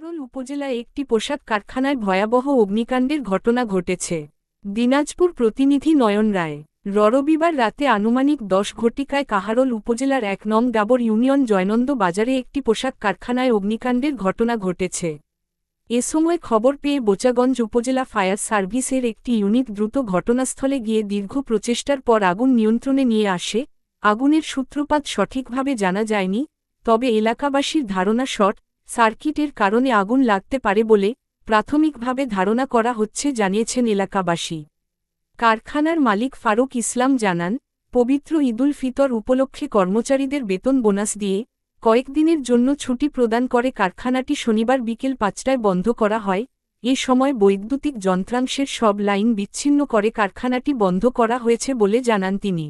উপজেলায় একটি পোশাক কারখানায় ভয়াবহ অগ্নিকাণ্ডের ঘটনা ঘটেছে। দিনাজপুর প্রতিনিধি নয়ন রায় ররবিবার রাতে আনুমানিক দশ ঘটিকায় কাহারোল উপজেলার এক নং ডাবর ইউনিয়ন জয়নন্দ বাজারে একটি পোশাক কারখানায় অগ্নিকাণ্ডের ঘটনা ঘটেছে। এ সময় খবর পেয়ে বোচাগঞ্জ উপজেলা ফায়ার সার্ভিসের একটি ইউনিট দ্রুত ঘটনাস্থলে গিয়ে দীর্ঘ প্রচেষ্টার পর আগুন নিয়ন্ত্রণে নিয়ে আসে। আগুনের সূত্রপাত সঠিকভাবে জানা যায়নি, তবে এলাকাবাসীর ধারণা শর্ট সার্কিটের কারণে আগুন লাগতে পারে বলে প্রাথমিকভাবে ধারণা করা হচ্ছে, জানিয়েছেন এলাকাবাসী। কারখানার মালিক ফারুক ইসলাম জানান, পবিত্র ঈদুল ফিতর উপলক্ষে কর্মচারীদের বেতন বোনাস দিয়ে কয়েকদিনের জন্য ছুটি প্রদান করে কারখানাটি শনিবার বিকেল পাঁচটায় বন্ধ করা হয়। এ সময় বৈদ্যুতিক যন্ত্রাংশের সব লাইন বিচ্ছিন্ন করে কারখানাটি বন্ধ করা হয়েছে বলে জানান তিনি।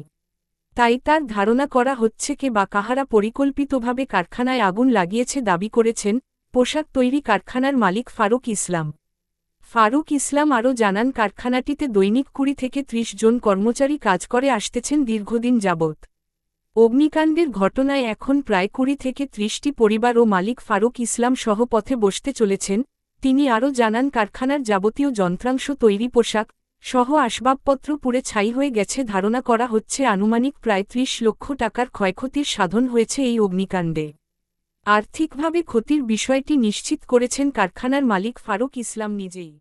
তাই তার ধারণা করা হচ্ছে কে বা কাহারা পরিকল্পিতভাবে কারখানায় আগুন লাগিয়েছে দাবি করেছেন পোশাক তৈরি কারখানার মালিক ফারুক ইসলাম। ফারুক ইসলাম আরও জানান, কারখানাটিতে দৈনিক কুড়ি থেকে ত্রিশ জন কর্মচারী কাজ করে আসতেছেন দীর্ঘদিন যাবৎ। অগ্নিকাণ্ডের ঘটনায় এখন প্রায় কুড়ি থেকে ত্রিশটি পরিবার ও মালিক ফারুক ইসলাম সহ পথে বসতে চলেছেন। তিনি আরও জানান, কারখানার যাবতীয় যন্ত্রাংশ তৈরি পোশাক সহ আসবাবপত্র পুড়ে ছাই হয়ে গেছে ধারণা করা হচ্ছে আনুমানিক প্রায় ত্রিশ লক্ষ টাকার ক্ষয়ক্ষতির সাধন হয়েছে এই অগ্নিকাণ্ডে। আর্থিকভাবে ক্ষতির বিষয়টি নিশ্চিত করেছেন কারখানার মালিক ফারুক ইসলাম নিজেই।